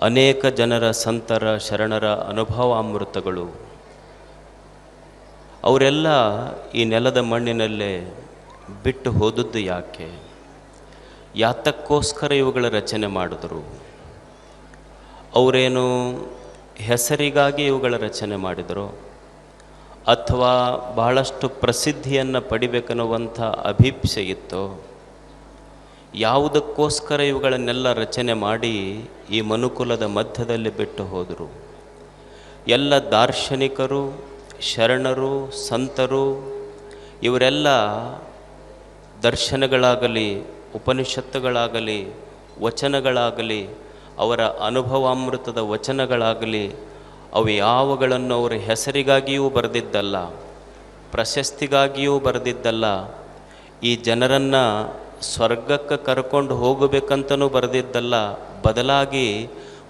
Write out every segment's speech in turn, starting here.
ಅನೇಕ ಜನರ ಸಂತರ, ಶರಣರ ಅನುಭವಾಮೃತಗಳು. ಅವರೆಲ್ಲ ಈ ನೆಲದ ಮಣ್ಣಿನಲ್ಲೇ ಬಿಟ್ಟು ಹೋದದ್ದು ಯಾಕೆ? ಯಾತಕ್ಕೋಸ್ಕರ ಇವುಗಳ ರಚನೆ ಮಾಡಿದರು? ಅವರೇನು ಹೆಸರಿಗಾಗಿ ಇವುಗಳ ರಚನೆ ಮಾಡಿದರು? ಅಥವಾ ಬಹಳಷ್ಟು ಪ್ರಸಿದ್ಧಿಯನ್ನು ಪಡಿಬೇಕನ್ನುವಂಥ ಅಭೀಪ್ಸೆ ಇತ್ತು? ಯಾವುದಕ್ಕೋಸ್ಕರ ಇವುಗಳನ್ನೆಲ್ಲ ರಚನೆ ಮಾಡಿ ಈ ಮನುಕುಲದ ಮಧ್ಯದಲ್ಲಿ ಬಿಟ್ಟು ಹೋದರು. ಎಲ್ಲ ದಾರ್ಶನಿಕರು, ಶರಣರು, ಸಂತರು, ಇವರೆಲ್ಲ ದರ್ಶನಗಳಾಗಲಿ, ಉಪನಿಷತ್ತುಗಳಾಗಲಿ, ವಚನಗಳಾಗಲಿ, ಅವರ ಅನುಭವಾಮೃತದ ವಚನಗಳಾಗಲಿ, ಅವು ಯಾವಗಳನ್ನು ಅವರ ಹೆಸರಿಗಾಗಿಯೂ ಬರೆದಿದ್ದಲ್ಲ, ಪ್ರಶಸ್ತಿಗಾಗಿಯೂ ಬರೆದಿದ್ದಲ್ಲ, ಈ ಜನರನ್ನು ಸ್ವರ್ಗಕ್ಕೆ ಕರ್ಕೊಂಡು ಹೋಗಬೇಕಂತನೂ ಬರೆದಿದ್ದಲ್ಲ, ಬದಲಾಗಿ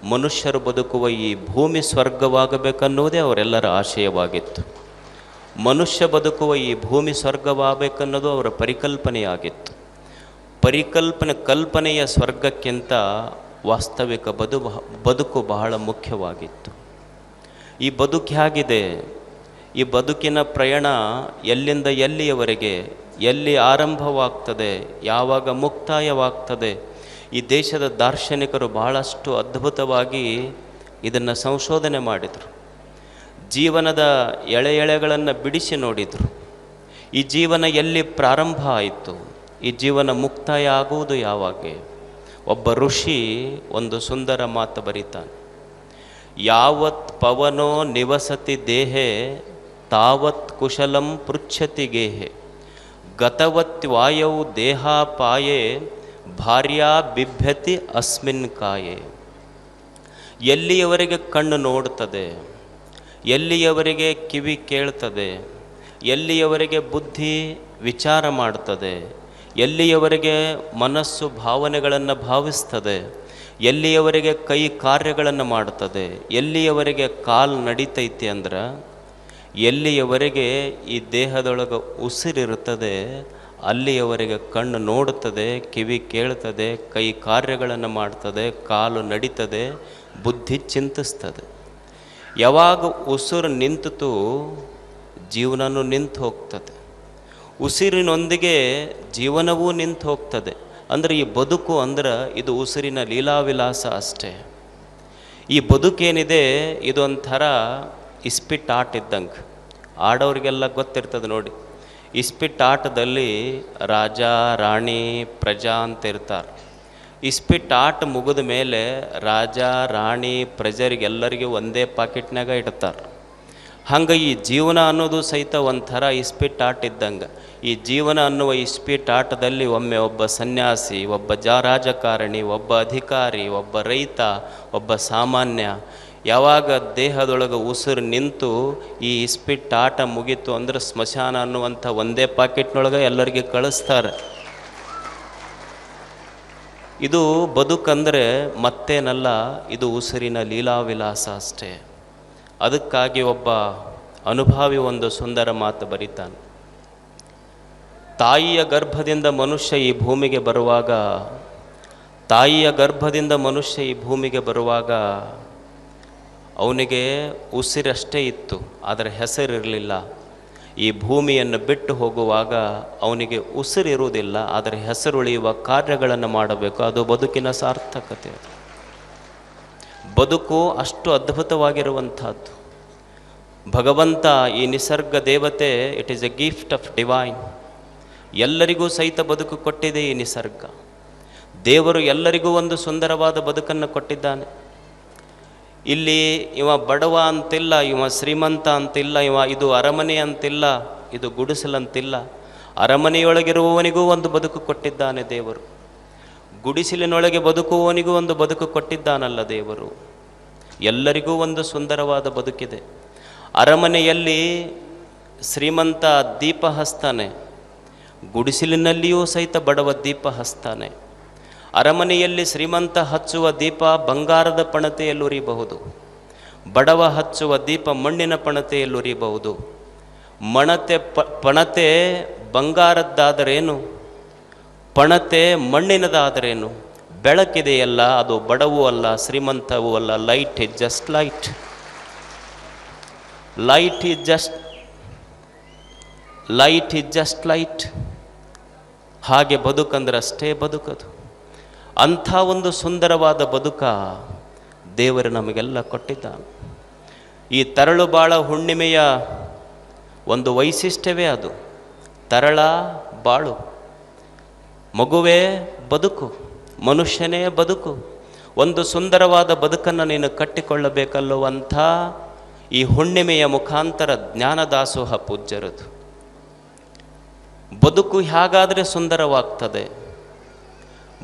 ಮನುಷ್ಯರು ಬದುಕುವ ಈ ಭೂಮಿ ಸ್ವರ್ಗವಾಗಬೇಕನ್ನುವುದೇ ಅವರೆಲ್ಲರ ಆಶಯವಾಗಿತ್ತು. ಮನುಷ್ಯ ಬದುಕುವ ಈ ಭೂಮಿ ಸ್ವರ್ಗವಾಗಬೇಕನ್ನೋದು ಅವರ ಪರಿಕಲ್ಪನೆಯಾಗಿತ್ತು. ಪರಿಕಲ್ಪನೆ ಕಲ್ಪನೆಯ ಸ್ವರ್ಗಕ್ಕಿಂತ ವಾಸ್ತವಿಕ ಬದು ಬದುಕು ಬಹಳ ಮುಖ್ಯವಾಗಿತ್ತು. ಈ ಬದುಕು ಹೇಗಿದೆ? ಈ ಬದುಕಿನ ಪ್ರಯಾಣ ಎಲ್ಲಿಂದ ಎಲ್ಲಿಯವರೆಗೆ? ಎಲ್ಲಿ ಆರಂಭವಾಗ್ತದೆ, ಯಾವಾಗ ಮುಕ್ತಾಯವಾಗ್ತದೆ, ಈ ದೇಶದ ದಾರ್ಶನಿಕರು ಬಹಳಷ್ಟು ಅದ್ಭುತವಾಗಿ ಇದನ್ನು ಸಂಶೋಧನೆ ಮಾಡಿದರು. ಜೀವನದ ಎಳೆ ಎಳೆಗಳನ್ನು ಬಿಡಿಸಿ ನೋಡಿದರು. ಈ ಜೀವನ ಎಲ್ಲಿ ಪ್ರಾರಂಭ ಆಯಿತು, ಈ ಜೀವನ ಮುಕ್ತಾಯ ಆಗುವುದು ಯಾವಾಗ? ಒಬ್ಬ ಋಷಿ ಒಂದು ಸುಂದರ ಮಾತು ಬರೀತಾನೆ. ಯಾವತ್ ಪವನೋ ನಿವಸತಿ ದೇಹೆ, ತಾವತ್ ಕುಶಲಂ ಪೃಚ್ಛತಿ ಗೇಹೆ. ಗತವತ್ ವಾಯೌ ದೇಹಾಪಾಯೆ ಭಾರ್ಯಾ ಬಿಭ್ಯತಿ ಅಸ್ಮಿನ್ ಕಾಯೆ. ಎಲ್ಲಿಯವರೆಗೆ ಕಣ್ಣು ನೋಡ್ತದೆ ಎಲ್ಲಿಯವರೆಗೆ ಕಿವಿ ಕೇಳ್ತದೆ, ಎಲ್ಲಿಯವರೆಗೆ ಬುದ್ಧಿ ವಿಚಾರ ಮಾಡ್ತದೆ, ಎಲ್ಲಿಯವರೆಗೆ ಮನಸ್ಸು ಭಾವನೆಗಳನ್ನು ಭಾವಿಸ್ತದೆ, ಎಲ್ಲಿಯವರೆಗೆ ಕೈ ಕಾರ್ಯಗಳನ್ನು ಮಾಡ್ತದೆ, ಎಲ್ಲಿಯವರೆಗೆ ಕಾಲು ನಡೀತೈತಿ ಅಂದ್ರೆ ಎಲ್ಲಿಯವರೆಗೆ ಈ ದೇಹದೊಳಗೆ ಉಸಿರಿರುತ್ತದೆ, ಅಲ್ಲಿಯವರೆಗೆ ಕಣ್ಣು ನೋಡುತ್ತದೆ, ಕಿವಿ ಕೇಳ್ತದೆ ಕೈ ಕಾರ್ಯಗಳನ್ನು ಮಾಡ್ತದೆ, ಕಾಲು ನಡೀತದೆ, ಬುದ್ಧಿ ಚಿಂತಿಸ್ತದೆ. ಯಾವಾಗ ಉಸಿರು ನಿಂತಿತು ಜೀವನನೂ ನಿಂತು ಹೋಗ್ತದೆ. ಉಸಿರಿನೊಂದಿಗೆ ಜೀವನವೂ ನಿಂತು ಹೋಗ್ತದೆ. ಅಂದರೆ ಈ ಬದುಕು ಅಂದ್ರೆ ಇದು ಉಸಿರಿನ ಲೀಲಾವಿಲಾಸ ಅಷ್ಟೇ. ಈ ಬದುಕೇನಿದೆ, ಇದೊಂಥರ ಇಸ್ಪಿಟ್ ಆಟ ಇದ್ದಂಗೆ. ಆಡೋರಿಗೆಲ್ಲ ಗೊತ್ತಿರ್ತದೆ ನೋಡಿ. ಇಸ್ಪಿಟ್ ಆಟದಲ್ಲಿ ರಾಜ, ರಾಣಿ, ಪ್ರಜಾ ಅಂತ ಇರ್ತಾರೆ. ಇಸ್ಪಿಟ್ ಆಟ ಮುಗಿದ ಮೇಲೆ ರಾಜ, ರಾಣಿ ಪ್ರಜರಿಗೆಲ್ಲರಿಗೂ ಒಂದೇ ಪಾಕೆಟ್ನಾಗ ಇಡ್ತಾರೆ. ಹಂಗೆ ಈ ಜೀವನ ಅನ್ನೋದು ಸಹಿತ ಒಂಥರ ಇಸ್ಪಿಟ್ ಆಟ ಇದ್ದಂಗೆ. ಈ ಜೀವನ ಅನ್ನುವ ಇಸ್ಪಿಟ್ ಆಟದಲ್ಲಿ ಒಮ್ಮೆ ಒಬ್ಬ ಸನ್ಯಾಸಿ, ಒಬ್ಬ ಜ ರಾಜಕಾರಣಿ, ಒಬ್ಬ ಅಧಿಕಾರಿ, ಒಬ್ಬ ರೈತ, ಒಬ್ಬ ಸಾಮಾನ್ಯ ಯಾವಾಗ ದೇಹದೊಳಗೆ ಉಸಿರು ನಿಂತು ಈ ಇಸ್ಪಿಟ್ ಆಟ ಮುಗೀತು ಅಂದ್ರೆ ಸ್ಮಶಾನ ಅನ್ನುವಂಥ ಒಂದೇ ಪಾಕೆಟ್ನೊಳಗೆ ಎಲ್ಲರಿಗೆ ಕಳಿಸ್ತಾರೆ. ಇದು ಬದುಕಂದರೆ ಮತ್ತೇನಲ್ಲ, ಇದು ಉಸಿರಿನ ಲೀಲಾವಿಲಾಸ ಅಷ್ಟೇ. ಅದಕ್ಕಾಗಿ ಒಬ್ಬ ಅನುಭಾವಿ ಒಂದು ಸುಂದರ ಮಾತು ಬರೀತಾನೆ. ತಾಯಿಯ ಗರ್ಭದಿಂದ ಮನುಷ್ಯ ಈ ಭೂಮಿಗೆ ಬರುವಾಗ, ತಾಯಿಯ ಗರ್ಭದಿಂದ ಮನುಷ್ಯ ಈ ಭೂಮಿಗೆ ಬರುವಾಗ ಅವನಿಗೆ ಉಸಿರಷ್ಟೇ ಇತ್ತು, ಆದರೆ ಹೆಸರಿರಲಿಲ್ಲ. ಈ ಭೂಮಿಯನ್ನು ಬಿಟ್ಟು ಹೋಗುವಾಗ ಅವನಿಗೆ ಉಸಿರಿರುವುದಿಲ್ಲ, ಆದರೆ ಹೆಸರುಳಿಯುವ ಕಾರ್ಯಗಳನ್ನು ಮಾಡಬೇಕು. ಅದು ಬದುಕಿನ ಸಾರ್ಥಕತೆ. ಬದುಕು ಅಷ್ಟು ಅದ್ಭುತವಾಗಿರುವಂಥದ್ದು. ಭಗವಂತ ಈ ನಿಸರ್ಗ ದೇವತೆ it is a gift of divine ಎಲ್ಲರಿಗೂ ಸಹಿತ ಬದುಕು ಕೊಟ್ಟಿದೆ ಈ ನಿಸರ್ಗ. ದೇವರು ಎಲ್ಲರಿಗೂ ಒಂದು ಸುಂದರವಾದ ಬದುಕನ್ನು ಕೊಟ್ಟಿದ್ದಾನೆ. ಇಲ್ಲಿ ಇವ ಬಡವ ಅಂತಿಲ್ಲ, ಇವ ಶ್ರೀಮಂತ ಅಂತಿಲ್ಲ, ಇವ ಇದು ಅರಮನೆ ಅಂತಿಲ್ಲ, ಇದು ಗುಡಿಸಲಂತಿಲ್ಲ. ಅರಮನೆಯೊಳಗಿರುವವನಿಗೂ ಒಂದು ಬದುಕು ಕೊಟ್ಟಿದ್ದಾನೆ ದೇವರು. ಗುಡಿಸಿಲಿನೊಳಗೆ ಬದುಕುವವನಿಗೂ ಒಂದು ಬದುಕು ಕೊಟ್ಟಿದ್ದಾನಲ್ಲ ದೇವರು. ಎಲ್ಲರಿಗೂ ಒಂದು ಸುಂದರವಾದ ಬದುಕಿದೆ. ಅರಮನೆಯಲ್ಲಿ ಶ್ರೀಮಂತ ದೀಪ ಹಸ್ತಾನೆ ಗುಡಿಸಿಲಿನಲ್ಲಿಯೂ ಸಹಿತ ಬಡವ ದೀಪ ಹಸ್ತಾನೆ ಅರಮನೆಯಲ್ಲಿ ಶ್ರೀಮಂತ ಹಚ್ಚುವ ದೀಪ ಬಂಗಾರದ ಪಣತೆಯಲ್ಲುರಿಬಹುದು. ಬಡವ ಹಚ್ಚುವ ದೀಪ ಮಣ್ಣಿನ ಪಣತೆಯಲ್ಲುರಿಬಹುದು. ಮಣತೆ ಪ, ಪಣತೆ ಬಂಗಾರದ್ದಾದರೇನು? ಪಣತೆ ಮಣ್ಣಿನದಾದರೇನು? ಬೆಳಕಿದೆಯಲ್ಲ, ಅದು ಬಡವೂ ಅಲ್ಲ, ಶ್ರೀಮಂತವೂ ಅಲ್ಲ, light is just light. Light is just, light is just light. ಹಾಗೆ ಬದುಕಂದ್ರೆ ಅಷ್ಟೇ ಬದುಕದು. ಅಂಥ ಒಂದು ಸುಂದರವಾದ ಬದುಕ ದೇವರು ನಮಗೆಲ್ಲ ಕೊಟ್ಟಿದ್ದಾನೆ. ಈ ತರಳು ಬಾಳ ಹುಣ್ಣಿಮೆಯ ಒಂದು ವೈಶಿಷ್ಟ್ಯವೇ ಅದು. ತರಳ ಬಾಳು. ಮಗುವೇ ಬದುಕು, ಮನುಷ್ಯನೇ ಬದುಕು. ಒಂದು ಸುಂದರವಾದ ಬದುಕನ್ನು ನೀನು ಕಟ್ಟಿಕೊಳ್ಳಬೇಕಲ್ಲುವಂಥ ಈ ಹುಣ್ಣಿಮೆಯ ಮುಖಾಂತರ ಜ್ಞಾನದಾಸೋಹ ಪೂಜ್ಯರದು. ಬದುಕು ಹೇಗಾದರೆ ಸುಂದರವಾಗ್ತದೆ?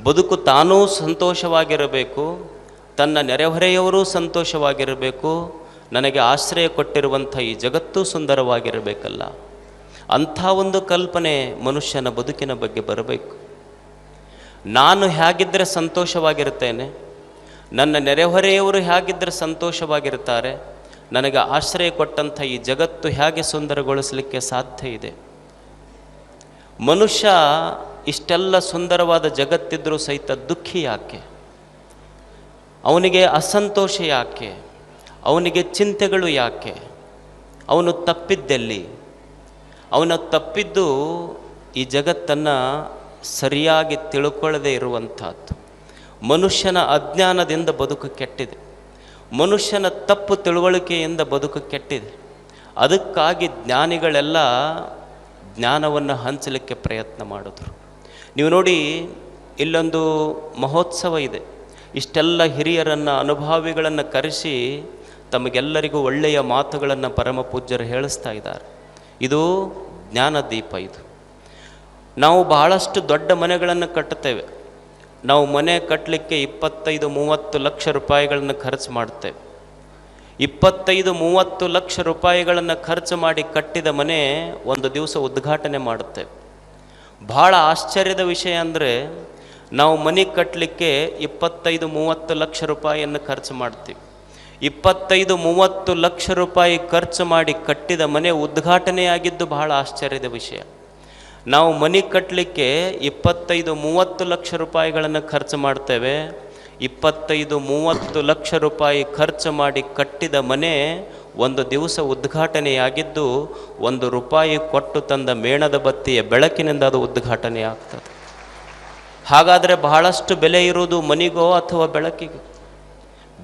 ಬದುಕು ತಾನೂ ಸಂತೋಷವಾಗಿರಬೇಕು, ತನ್ನ ನೆರೆಹೊರೆಯವರೂ ಸಂತೋಷವಾಗಿರಬೇಕು, ನನಗೆ ಆಶ್ರಯ ಕೊಟ್ಟಿರುವಂಥ ಈ ಜಗತ್ತು ಸುಂದರವಾಗಿರಬೇಕಲ್ಲ. ಅಂಥ ಒಂದು ಕಲ್ಪನೆ ಮನುಷ್ಯನ ಬದುಕಿನ ಬಗ್ಗೆ ಬರಬೇಕು. ನಾನು ಹೇಗಿದ್ದರೆ ಸಂತೋಷವಾಗಿರುತ್ತೇನೆ ನನ್ನ ನೆರೆಹೊರೆಯವರು ಹೇಗಿದ್ದರೆ ಸಂತೋಷವಾಗಿರುತ್ತಾರೆ ನನಗೆ ಆಶ್ರಯ ಕೊಟ್ಟಂಥ ಈ ಜಗತ್ತು ಹೇಗೆ ಸುಂದರಗೊಳಿಸಲಿಕ್ಕೆ ಸಾಧ್ಯ ಇದೆ. ಮನುಷ್ಯ ಇಷ್ಟೆಲ್ಲ ಸುಂದರವಾದ ಜಗತ್ತಿದ್ರೂ ಸಹಿತ ದುಃಖಿ ಯಾಕೆ? ಅವನಿಗೆ ಅಸಂತೋಷ ಯಾಕೆ? ಅವನಿಗೆ ಚಿಂತೆಗಳು ಯಾಕೆ? ಅವನು ತಪ್ಪಿದ್ದೆಲ್ಲಿ? ಅವನ ತಪ್ಪಿದ್ದು ಈ ಜಗತ್ತನ್ನು ಸರಿಯಾಗಿ ತಿಳ್ಕೊಳ್ಳದೇ ಇರುವಂಥದ್ದು. ಮನುಷ್ಯನ ಅಜ್ಞಾನದಿಂದ ಬದುಕು ಕೆಟ್ಟಿದೆ. ಮನುಷ್ಯನ ತಪ್ಪು ತಿಳುವಳಿಕೆಯಿಂದ ಬದುಕು ಕೆಟ್ಟಿದೆ. ಅದಕ್ಕಾಗಿ ಜ್ಞಾನಿಗಳೆಲ್ಲ ಜ್ಞಾನವನ್ನು ಹಂಚಲಿಕ್ಕೆ ಪ್ರಯತ್ನ ಮಾಡಿದ್ರು. ನೀವು ನೋಡಿ ಇಲ್ಲೊಂದು ಮಹೋತ್ಸವ ಇದೆ. ಇಷ್ಟೆಲ್ಲ ಹಿರಿಯರನ್ನು, ಅನುಭಾವಿಗಳನ್ನು ಕರೆಸಿ ತಮಗೆಲ್ಲರಿಗೂ ಒಳ್ಳೆಯ ಮಾತುಗಳನ್ನು ಪರಮ ಪೂಜ್ಯರು ಹೇಳಿಸ್ತಾ ಇದ್ದಾರೆ. ಇದು ಜ್ಞಾನದೀಪ ಇದು. ನಾವು ಬಹಳಷ್ಟು ದೊಡ್ಡ ಮನೆಗಳನ್ನು ಕಟ್ಟುತ್ತೇವೆ. ನಾವು ಮನೆ ಕಟ್ಟಲಿಕ್ಕೆ ಇಪ್ಪತ್ತೈದು, ಮೂವತ್ತು ಲಕ್ಷ ರೂಪಾಯಿಗಳನ್ನು ಖರ್ಚು ಮಾಡ್ತೇವೆ ಇಪ್ಪತ್ತೈದು, ಮೂವತ್ತು ಲಕ್ಷ ರೂಪಾಯಿಗಳನ್ನು ಖರ್ಚು ಮಾಡಿ ಕಟ್ಟಿದ ಮನೆ ಒಂದು ದಿವಸ ಉದ್ಘಾಟನೆ ಮಾಡುತ್ತೇವೆ. ಭಾಳ ಆಶ್ಚರ್ಯದ ವಿಷಯ ಅಂದರೆ ನಾವು ಮನೆ ಕಟ್ಟಲಿಕ್ಕೆ ಇಪ್ಪತ್ತೈದು ಮೂವತ್ತು ಲಕ್ಷ ರೂಪಾಯಿಯನ್ನು ಖರ್ಚು ಮಾಡ್ತೀವಿ. ಇಪ್ಪತ್ತೈದು ಮೂವತ್ತು ಲಕ್ಷ ರೂಪಾಯಿ ಖರ್ಚು ಮಾಡಿ ಕಟ್ಟಿದ ಮನೆ ಉದ್ಘಾಟನೆಯಾಗಿದ್ದು ಬಹಳ ಆಶ್ಚರ್ಯದ ವಿಷಯ. ನಾವು ಮನೆ ಕಟ್ಟಲಿಕ್ಕೆ ಇಪ್ಪತ್ತೈದು ಮೂವತ್ತು ಲಕ್ಷ ರೂಪಾಯಿಗಳನ್ನು ಖರ್ಚು ಮಾಡ್ತೇವೆ. ಇಪ್ಪತ್ತೈದು ಮೂವತ್ತು ಲಕ್ಷ ರೂಪಾಯಿ ಖರ್ಚು ಮಾಡಿ ಕಟ್ಟಿದ ಮನೆ ಒಂದು ದಿವಸ ಉದ್ಘಾಟನೆಯಾಗಿದ್ದು ಒಂದು ರೂಪಾಯಿ ಕೊಟ್ಟು ತಂದ ಮೇಣದ ಬತ್ತಿಯ ಬೆಳಕಿನಿಂದ ಅದು ಉದ್ಘಾಟನೆ ಆಗ್ತದೆ. ಹಾಗಾದರೆ ಬಹಳಷ್ಟು ಬೆಲೆ ಇರುವುದು ಮನಿಗೋ ಅಥವಾ ಬೆಳಕಿಗೆ?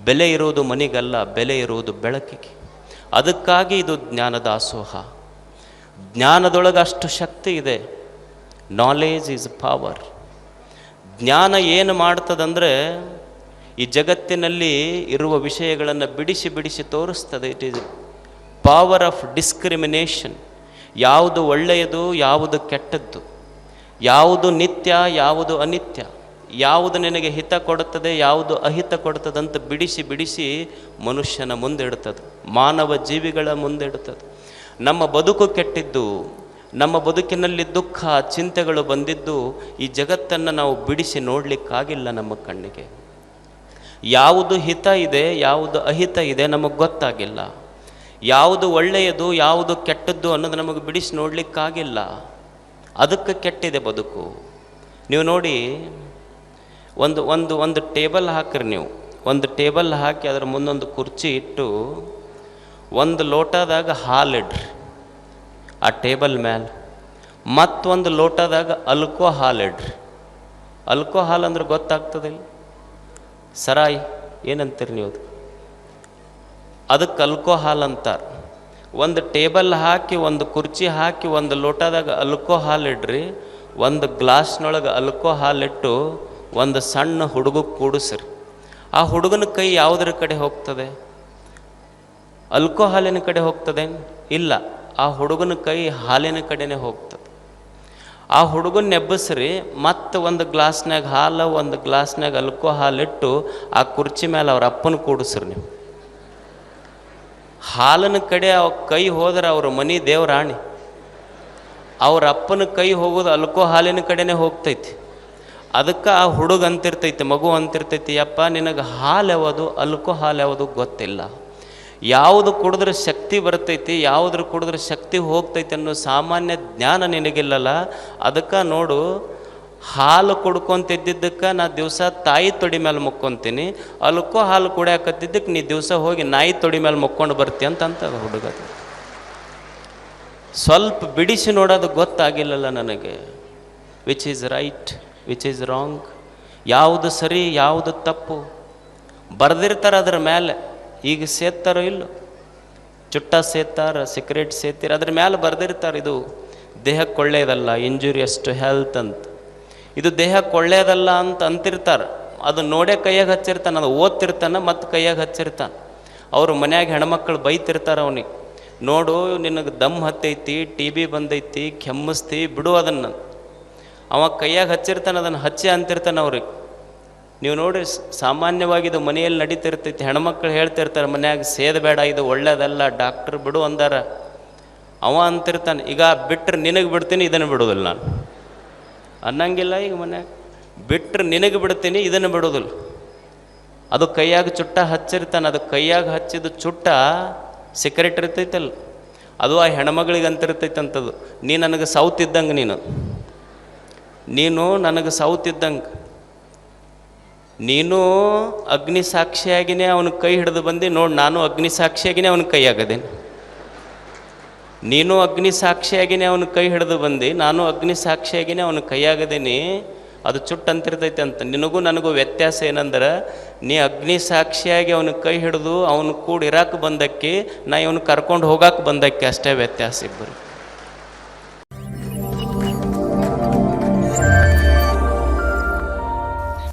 ಬೆಲೆ ಇರುವುದು ಮನಿಗಲ್ಲ, ಬೆಲೆ ಇರುವುದು ಬೆಳಕಿಗೆ. ಅದಕ್ಕಾಗಿ ಇದು ಜ್ಞಾನದ ಅಸೋಹ. ಜ್ಞಾನದೊಳಗೆ ಅಷ್ಟು ಶಕ್ತಿ ಇದೆ. ನಾಲೇಜ್ ಈಸ್ ಪವರ್ ಜ್ಞಾನ ಏನು ಮಾಡ್ತದಂದರೆ ಈ ಜಗತ್ತಿನಲ್ಲಿ ಇರುವ ವಿಷಯಗಳನ್ನು ಬಿಡಿಸಿ ಬಿಡಿಸಿ ತೋರಿಸ್ತದೆ it is power of discrimination ಯಾವುದು ಒಳ್ಳೆಯದು, ಯಾವುದು ಕೆಟ್ಟದ್ದು. ಯಾವುದು ನಿತ್ಯ, ಯಾವುದು ಅನಿತ್ಯ. ಯಾವುದು ನಿನಗೆ ಹಿತ ಕೊಡುತ್ತದೆ, ಯಾವುದು ಅಹಿತ ಕೊಡುತ್ತದೆ ಅಂತ ಬಿಡಿಸಿ ಬಿಡಿಸಿ ಮನುಷ್ಯನ ಮುಂದಿಡ್ತದೆ. ಮಾನವ ಜೀವಿಗಳ ಮುಂದಿಡ್ತದೆ. ನಮ್ಮ ಬದುಕು ಕೆಟ್ಟಿದ್ದು, ನಮ್ಮ ಬದುಕಿನಲ್ಲಿ ದುಃಖ, ಚಿಂತೆಗಳು ಬಂದಿದ್ದು ಈ ಜಗತ್ತನ್ನು ನಾವು ಬಿಡಿಸಿ ನೋಡಲಿಕ್ಕಾಗಿಲ್ಲ ನಮ್ಮ ಕಣ್ಣಿಗೆ. ಯಾವುದು ಹಿತ ಇದೆ, ಯಾವುದು ಅಹಿತ ಇದೆ ನಮಗೆ ಗೊತ್ತಾಗಿಲ್ಲ. ಯಾವುದು ಒಳ್ಳೆಯದು, ಯಾವುದು ಕೆಟ್ಟದ್ದು ಅನ್ನೋದು ನಮಗೆ ಬಿಡಿಸಿ ನೋಡಲಿಕ್ಕಾಗಿಲ್ಲ. ಅದಕ್ಕೆ ಕೆಟ್ಟಿದೆ ಬದುಕು. ನೀವು ನೋಡಿ, ಒಂದು ಒಂದು ಒಂದು ಟೇಬಲ್ ಹಾಕ್ರಿ ನೀವು. ಒಂದು ಟೇಬಲ್ ಹಾಕಿ ಅದರ ಮುಂದೊಂದು ಕುರ್ಚಿ ಇಟ್ಟು ಒಂದು ಲೋಟದಾಗ ಹಾಲಿಡ್ರಿ ಆ ಟೇಬಲ್ ಮೇಲೆ ಮತ್ತೊಂದು ಲೋಟದಾಗ ಅಲ್ಕೋ ಹಾಲಿಡ್ರಿ ಅಲ್ಕೋ ಹಾಲು ಅಂದ್ರೆ ಗೊತ್ತಾಗ್ತದಿಲ್ಲ. ಸರಾಯಿ, ಏನಂತೀರಿ ನೀವು ಅದು? ಅದಕ್ಕೆ ಅಲ್ಕೋಹಾಲ್ ಅಂತಾರೆ. ಒಂದು ಟೇಬಲ್ ಹಾಕಿ, ಒಂದು ಕುರ್ಚಿ ಹಾಕಿ, ಒಂದು ಲೋಟದಾಗ ಅಲ್ಕೋಹಾಲ್ ಇಡ್ರಿ, ಒಂದು ಗ್ಲಾಸ್ನೊಳಗೆ ಅಲ್ಕೋಹಾಲ್ ಇಟ್ಟು, ಒಂದು ಸಣ್ಣ ಹುಡುಗ ಕೂಡಿಸ್ರಿ. ಆ ಹುಡುಗನ ಕೈ ಯಾವುದ್ರ ಕಡೆ ಹೋಗ್ತದೆ? ಅಲ್ಕೋಹಾಲಿನ ಕಡೆ ಹೋಗ್ತದೆ ಇಲ್ಲ, ಆ ಹುಡುಗನ ಕೈ ಹಾಲಿನ ಕಡೆನೇ ಹೋಗ್ತದೆ. ಆ ಹುಡುಗನ ನೆಬ್ಬಸ್ರಿ ಮತ್ತೆ ಒಂದು ಗ್ಲಾಸ್ನಾಗ ಹಾಲು, ಒಂದು ಗ್ಲಾಸ್ನಾಗ ಅಲ್ಕೋ ಹಾಲಿಟ್ಟು ಆ ಕುರ್ಚಿ ಮೇಲೆ ಅವ್ರ ಅಪ್ಪನ ಕೂಡಿಸ್ರಿ ನೀವು. ಹಾಲಿನ ಕಡೆ ಅವ ಕೈ ಹೋದ್ರೆ ಅವ್ರ ಮನೆ ದೇವರಾಣಿ. ಅವ್ರ ಅಪ್ಪನ ಕೈ ಹೋಗೋದು ಅಲ್ಕೋ ಹಾಲಿನ ಕಡೆನೇ ಹೋಗ್ತೈತಿ. ಅದಕ್ಕೆ ಆ ಹುಡುಗ ಅಂತಿರ್ತೈತಿ, ಮಗು ಅಂತಿರ್ತೈತಿ ಅಪ್ಪ ನಿನಗೆ ಹಾಲು ಯಾವುದು, ಅಲ್ಕೋ ಹಾಲು ಯಾವುದು ಗೊತ್ತಿಲ್ಲ. ಯಾವುದು ಕುಡಿದ್ರೆ ಶಕ್ತಿ ಬರ್ತೈತಿ ಯಾವುದ್ರ ಕುಡಿದ್ರೆ ಶಕ್ತಿ ಹೋಗ್ತೈತಿ ಅನ್ನೋ ಸಾಮಾನ್ಯ ಜ್ಞಾನ ನಿನಗಿಲ್ಲಲ್ಲ? ಅದಕ್ಕೆ ನೋಡು, ಹಾಲು ಕುಡ್ಕೊಂತಿದ್ದಕ್ಕೆ ನಾ ದಿವಸ ತಾಯಿ ತೊಡಿ ಮೇಲೆ ಮುಕ್ಕೊಂತೀನಿ, ಅಲ್ಕೋ ಹಾಲು ಕುಡಿಯಾಕತ್ತಿದ್ದಕ್ಕೆ ನೀ ದಿವಸ ಹೋಗಿ ನಾಯಿ ತೊಡಿ ಮೇಲೆ ಮುಕ್ಕೊಂಡು ಬರ್ತಿ ಅಂತಂತ ಅಂತ ಹುಡುಗ ಸ್ವಲ್ಪ ಬಿಡಿಸಿ ನೋಡೋದು ಗೊತ್ತಾಗಿಲ್ಲಲ್ಲ ನನಗೆ. Which is right which is wrong ಯಾವುದು ಸರಿ, ಯಾವುದು ತಪ್ಪು. ಬರೆದಿರ್ತಾರೆ ಅದರ ಮೇಲೆ ಈಗ ಸೇತ್ತಾರೋ ಇಲ್ಲೋ. ಚುಟ್ಟ ಸೇತಾರ ಸಿಕ್ರೆಟ್ ಸೇತೀರ, ಅದ್ರ ಮೇಲೆ ಬರೆದಿರ್ತಾರೆ ಇದು ದೇಹಕ್ಕೆ ಒಳ್ಳೆಯದಲ್ಲ ಇಂಜುರಿಯಸ್ ಟು ಹೆಲ್ತ್ ಅಂತ. ಇದು ದೇಹಕ್ಕೆ ಒಳ್ಳೆಯದಲ್ಲ ಅಂತ ಅಂತಿರ್ತಾರೆ. ಅದು ನೋಡೇ ಕೈಯಾಗ ಹಚ್ಚಿರ್ತಾನೆ, ಅದು ಓದ್ತಿರ್ತಾನೆ, ಮತ್ತು ಕೈಯಾಗ ಹಚ್ಚಿರ್ತಾನೆ. ಅವರು ಮನ್ಯಾಗ ಹೆಣ್ಮಕ್ಳು ಬೈತಿರ್ತಾರೆ ಅವನಿಗೆ. ನೋಡು, ನಿನಗೆ ದಮ್ ಹತ್ತೈತಿ ಟಿ ಬಿ ಬಂದೈತಿ, ಕೆಮ್ಮಿಸ್ತಿ, ಬಿಡು ಅದನ್ನು. ಅವ ಕೈಯಾಗ ಹಚ್ಚಿರ್ತಾನೆ, ಅದನ್ನು ಹಚ್ಚಿ ಅಂತಿರ್ತಾನೆ ಅವ್ರಿಗೆ. ನೀವು ನೋಡ್ರಿ, ಸ್- ಸಾಮಾನ್ಯವಾಗಿ ಇದು ಮನೆಯಲ್ಲಿ ನಡೀತಿರ್ತೈತಿ. ಹೆಣ್ಮಕ್ಳು ಹೇಳ್ತಿರ್ತಾರೆ ಮನ್ಯಾಗ ಸೇದಬೇಡ ಇದು ಒಳ್ಳೇದಲ್ಲ ಡಾಕ್ಟ್ರ್ ಬಿಡು ಅಂದಾರ. ಅವ ಅಂತಿರ್ತಾನೆ, ಈಗ ಬಿಟ್ಟರೆ ನಿನಗೆ ಬಿಡ್ತೀನಿ, ಇದನ್ನು ಬಿಡೋದಿಲ್ಲ ನಾನು. ಅನ್ನಂಗಿಲ್ಲ ಈಗ ಮನ್ಯಾಗ. ಬಿಟ್ಟರೆ ನಿನಗೆ ಬಿಡ್ತೀನಿ, ಇದನ್ನು ಬಿಡೋದಿಲ್ಲ. ಅದು ಕೈಯಾಗ ಚುಟ್ಟ ಹಚ್ಚಿರ್ತಾನೆ, ಅದು ಕೈಯಾಗ ಹಚ್ಚಿದ ಚುಟ್ಟ ಸಿಕ್ರೆಟ್ ಇರ್ತೈತಲ್ಲ. ಅದು ಆ ಹೆಣ್ಮಗಳಿಗೆ ಅಂತಿರ್ತೈತೆ ಅಂತದು ನೀ ನನಗೆ ಸೌತ್ ಇದ್ದಂಗೆ ನೀನು. ನೀನು ನನಗೆ ಸೌತ್ ಇದ್ದಂಗೆ. ನೀನು ಅಗ್ನಿ ಸಾಕ್ಷಿಯಾಗಿನೇ ಅವನ ಕೈ ಹಿಡಿದು ಬಂದು, ನೋಡಿ ನಾನು ಅಗ್ನಿ ಸಾಕ್ಷಿಯಾಗಿನೇ ಅವನ ಕೈ ಆಗದೇನೆ? ನೀನು ಅಗ್ನಿ ಸಾಕ್ಷಿಯಾಗಿನೇ ಅವನ ಕೈ ಹಿಡಿದು ಬಂದು, ನಾನು ಅಗ್ನಿ ಸಾಕ್ಷಿಯಾಗಿನೇ ಅವನ ಕೈಯಾಗದೇನಿ ಅದು ಚುಟ್ಟು ಅಂತಿರ್ತೈತೆ ಅಂತ. ನಿನಗೂ ನನಗೂ ವ್ಯತ್ಯಾಸ ಏನಂದ್ರೆ, ನೀ ಅಗ್ನಿ ಸಾಕ್ಷಿಯಾಗಿ ಅವನ ಕೈ ಹಿಡಿದು ಅವನು ಕೂಡ ಬಂದಕ್ಕೆ, ನಾ ಇವನು ಕರ್ಕೊಂಡು ಹೋಗಾಕ ಬಂದಕ್ಕೆ ಅಷ್ಟೇ ವ್ಯತ್ಯಾಸ ಇಬ್ಬರು